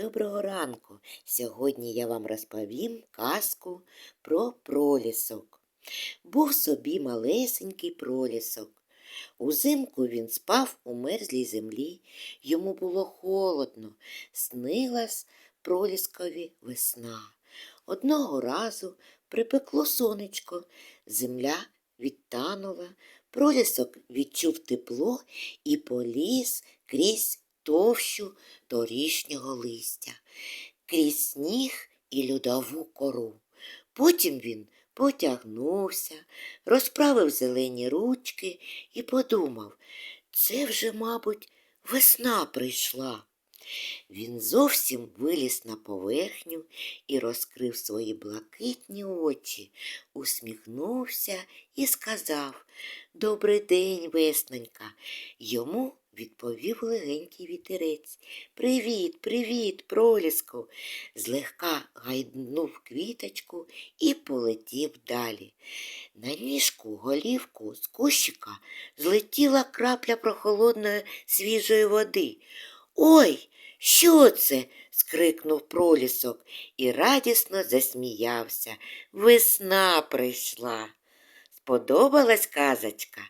доброго ранку. Сьогодні я вам розповім казку про пролісок. Був собі малесенький пролісок. Узимку він спав у мерзлій землі, йому було холодно, снилась проліскові весна. Одного разу припекло сонечко, земля відтанула, пролісок відчув тепло і поліз крізь товщу торішнього листя, крізь сніг і льодову кору. Потім він потягнувся, розправив зелені ручки і подумав, це вже, мабуть, весна прийшла. Він зовсім виліз на поверхню і розкрив свої блакитні очі, усміхнувся і сказав Добрий день, веснонька. Йому відповів легенький вітерець. Привіт, привіт, проліску. Злегка гайднув квіточку і полетів далі. На ніжку голівку з кущика злетіла крапля прохолодної свіжої води. Ой, що це? скрикнув пролісок і радісно засміявся. Весна прийшла. Сподобалась казочка?